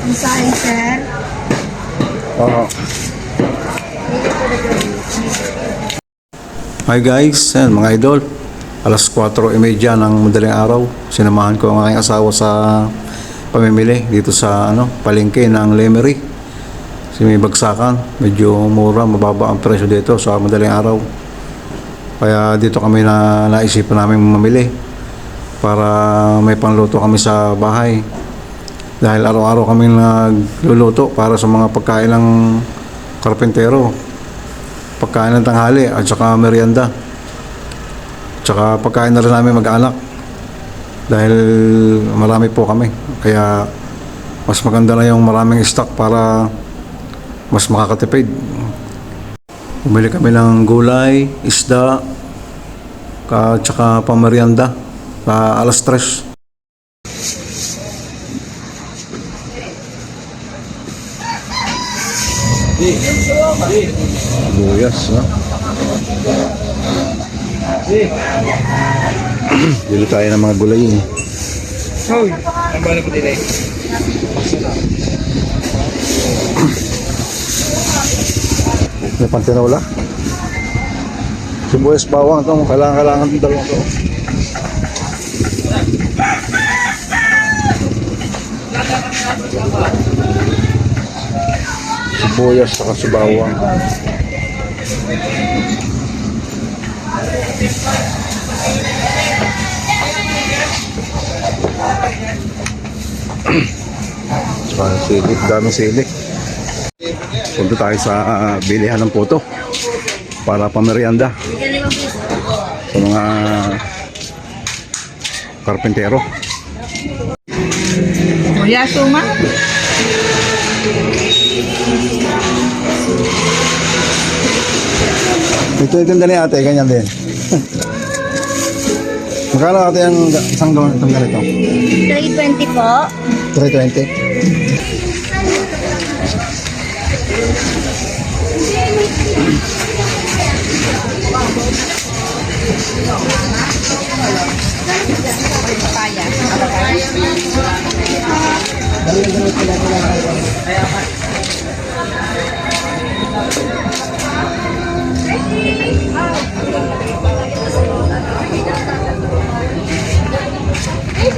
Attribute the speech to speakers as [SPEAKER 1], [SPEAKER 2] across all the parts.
[SPEAKER 1] Design, sir.
[SPEAKER 2] Oo. Hi guys, Ayan, mga idol. Alas 4.30 ng madaling araw. Sinamahan ko ang aking asawa sa pamimili dito sa ano, palengke ng Lemery. Kasi may bagsakan. Medyo mura, mababa ang presyo dito sa madaling araw. Kaya dito kami na naisipan namin mamili para may pangluto kami sa bahay. Dahil araw-araw kami nagluluto para sa mga pagkain ng karpentero. Pagkain ng tanghali at saka merienda. Tsaka pagkain na rin namin mag-anak. Dahil marami po kami. Kaya mas maganda na yung maraming stock para mas makakatipid. Bumili kami ng gulay, isda, ka, tsaka pamerienda sa alas tres. Luyas, ha? Dili tayo ng mga gulay eh.
[SPEAKER 3] Hoy, ang bala ko din eh.
[SPEAKER 2] May pantinola. Sibuyas bawang ito. Kailangan-kailangan itong dalawang ito. Sibuyas saka si bawang. Saka silik. Daming silik. Punta tayo sa ah, bilihan ng puto para pamerienda sa mga karpentero.
[SPEAKER 1] Kuya, suma.
[SPEAKER 2] Ito itinda ni ate, ganyan din. Magkano ate ang isang gawin itong ganito?
[SPEAKER 1] 320 po.
[SPEAKER 2] 320. Hindi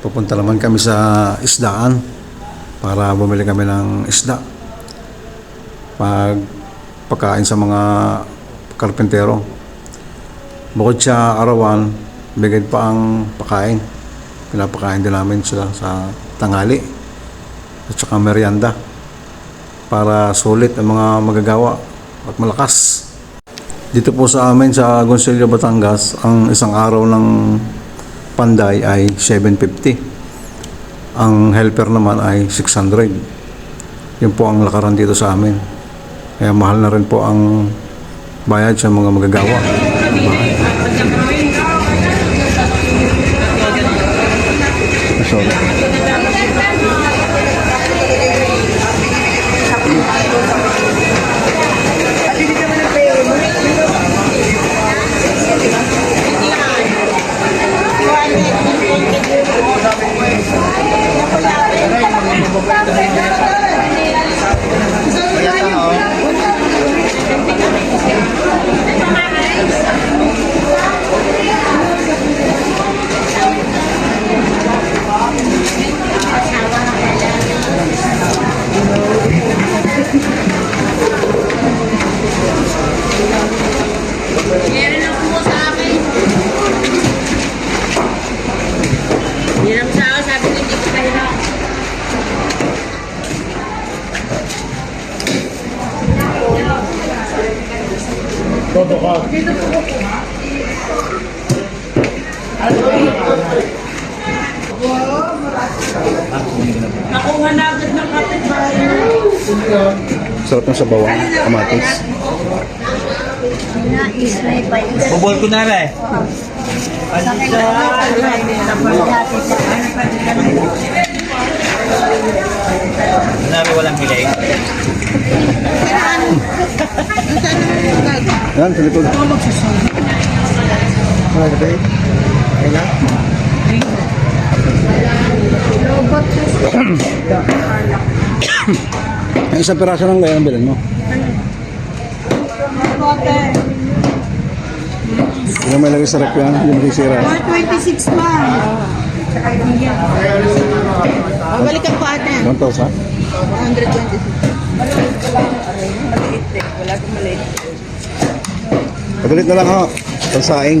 [SPEAKER 2] Pupunta naman kami sa isdaan para bumili kami ng isda. Pag pagkain sa mga karpentero. Bukod sa arawan, bigay pa ang pagkain. Pinapakain din namin sila sa tanghali at saka merienda para sulit ang mga magagawa at malakas. Dito po sa amin sa Gonsilio, Batangas, ang isang araw ng panday ay 750. Ang helper naman ay 600. Yun po ang lakaran dito sa amin. Kaya mahal na rin po ang bayad sa mga magagawa. bahay. Sorry. Sarap ng sabawan, kamatis.
[SPEAKER 1] Nais may paisa.
[SPEAKER 3] Bubol ko na rin.
[SPEAKER 1] Sa
[SPEAKER 3] Sinabi walang hiling.
[SPEAKER 2] Yan, sa likod. Ang isang piraso lang kaya ang bilhin mo. Hindi may lagay sa rep yan, hindi makisira.
[SPEAKER 1] 426 pa. Babalikan ko ate.
[SPEAKER 2] 1,000?
[SPEAKER 1] 126.
[SPEAKER 2] Pagalit na lang ho. Pansaing.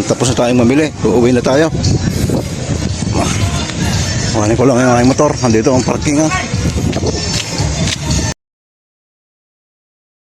[SPEAKER 2] Ah, tapos na tayong mamili. Uuwi na tayo. Kuhanin ko lang yung aking motor. Nandito ang parking ha.